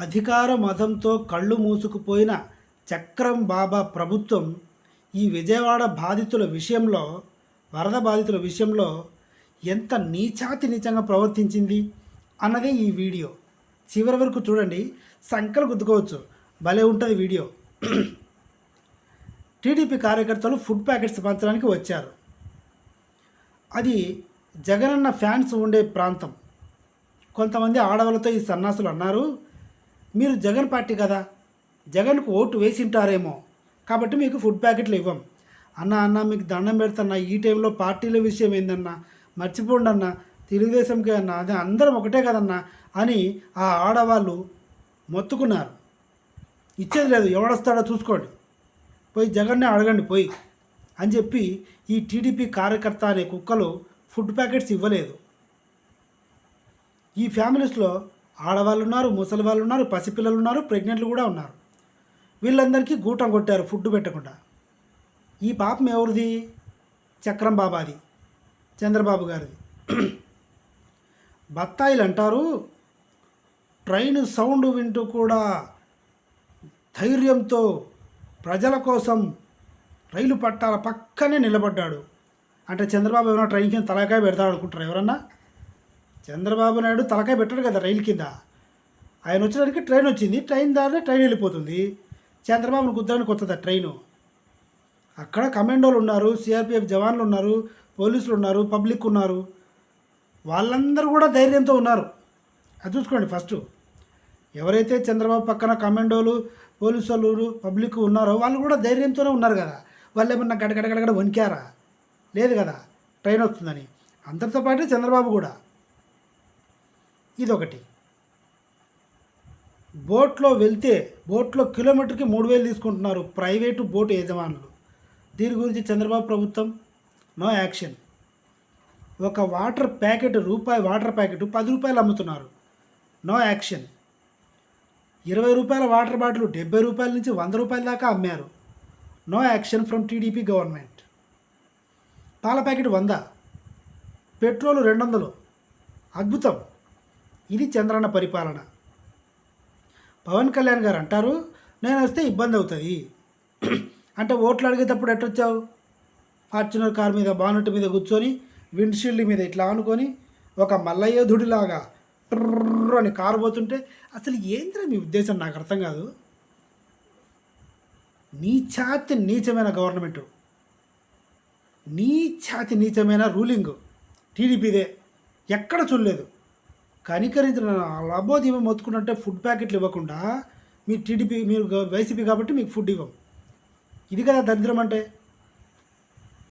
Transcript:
అధికార మతంతో కళ్ళు మూసుకుపోయిన చక్రం బాబా ప్రభుత్వం ఈ విజయవాడ బాధితుల విషయంలో వరద బాధితుల విషయంలో ఎంత నీచాతి నీచంగా ప్రవర్తించింది అన్నదే ఈ వీడియో. చివరి వరకు చూడండి సంకలు గుద్దుకోవచ్చు. భలే ఉంటుంది వీడియో. టీడీపీ కార్యకర్తలు ఫుడ్ ప్యాకెట్స్ పంచడానికి వచ్చారు. అది జగనన్న ఫ్యాన్స్ ఉండే ప్రాంతం. కొంతమంది ఆడవాళ్ళతో ఈ సన్నాసులు అన్నారు మీరు జగన్ పార్టీ కదా. జగన్కు ఓటు వేసింటారేమో. కాబట్టి మీకు ఫుడ్ ప్యాకెట్లు ఇవ్వం. అన్న అన్న మీకు దండం పెడుతున్నా ఈ టైంలో పార్టీల విషయం ఏందన్నా మర్చిపోండి అన్న తెలుగుదేశంకి అన్న అదే అందరం ఒకటే కదన్నా అని ఆ ఆడవాళ్ళు మొత్తుకున్నారు. ఇచ్చేది లేదు ఎవడొస్తాడో చూసుకోండి. పోయి జగన్నే అడగండి పోయి అని చెప్పి ఈ టీడీపీ కార్యకర్త అనే కుక్కలు ఫుడ్ ప్యాకెట్స్ ఇవ్వలేదు. ఈ ఫ్యామిలీస్లో ఆడవాళ్ళు ఉన్నారు ముసలి వాళ్ళు ఉన్నారు పసిపిల్లలు ఉన్నారు ప్రెగ్నెంట్లు కూడా ఉన్నారు. వీళ్ళందరికీ గూటం కొట్టారు ఫుడ్ పెట్టకుండా. ఈ పాపం ఎవరిది? చక్రం బాబాది చంద్రబాబు గారిది. బత్తాయిలు అంటారు. ట్రైన్ సౌండ్ వింటూ కూడా ధైర్యంతో ప్రజల కోసం రైలు పట్టాల పక్కనే నిలబడ్డాడు. అంటే చంద్రబాబు ఏమైనా ట్రైన్ కింద తలకాయ పెడతాడు అనుకుంటారు ఎవరన్నా? చంద్రబాబు నాయుడు తలకాయ పెట్టాడు కదా రైలు కింద. ఆయన వచ్చేసరికి ట్రైన్ వచ్చింది. ట్రైన్ దారినే ట్రైన్ వెళ్ళిపోతుంది. చంద్రబాబును కుద్దడానికి వస్తుంది ఆ ట్రైను? అక్కడ కమాండోలు ఉన్నారు సిఆర్పిఎఫ్ జవాన్లు ఉన్నారు పోలీసులు ఉన్నారు పబ్లిక్ ఉన్నారు. వాళ్ళందరూ కూడా ధైర్యంతో ఉన్నారు. అది చూసుకోండి ఫస్ట్. ఎవరైతే చంద్రబాబు పక్కన కమాండోలు పోలీసు వాళ్ళు పబ్లిక్ ఉన్నారో వాళ్ళు కూడా ధైర్యంతోనే ఉన్నారు కదా. వాళ్ళు ఏమన్నా గడగడగడగడ వణికారా? లేదు కదా. ట్రైన్ వస్తుందని. అందరితో పాటు చంద్రబాబు కూడా. ఇదొకటి. బోట్లో వెళ్తే బోట్లో కిలోమీటర్కి మూడు వేలు తీసుకుంటున్నారు ప్రైవేటు బోటు యజమానులు. దీని గురించి చంద్రబాబు ప్రభుత్వం? No action. ఒక వాటర్ ప్యాకెట్ రూపాయి వాటర్ ప్యాకెట్ పది రూపాయలు అమ్ముతున్నారు. No action. ఇరవై రూపాయల వాటర్ బాటిల్ డెబ్బై రూపాయల నుంచి వంద రూపాయల దాకా అమ్మారు. No action from TDP government. పాల ప్యాకెట్ వంద. పెట్రోల్ రెండు వందలు అద్భుతం. ఇది చంద్రన్న పరిపాలన. పవన్ కళ్యాణ్ గారు అంటారు నేను వస్తే ఇబ్బంది అవుతుంది. అంటే ఓట్లు అడిగేటప్పుడు ఎట్టొచ్చావు ఫార్చునర్ కార్ మీద బానెట్ మీద కూర్చొని విండ్షీల్డ్ మీద ఇట్లా అనుకొని ఒక మల్లయోధుడిలాగా ట్రర్ అని కారు పోతుంటే అసలు ఏంద్రా మీ ఉద్దేశం? నాకు అర్థం కాదు. నీచాతి నీచమైన గవర్నమెంటు. నీచాతి నీచమైన రూలింగ్. టీడీపీదే. ఎక్కడ చూడలేదు. కనికరించిన లబోదీపం మొత్తుకుంటుంటే ఫుడ్ ప్యాకెట్లు ఇవ్వకుండా మీరు టీడీపీ మీరు వైసీపీ కాబట్టి మీకు ఫుడ్ ఇవ్వం. ఇది కదా దరిద్రం అంటే?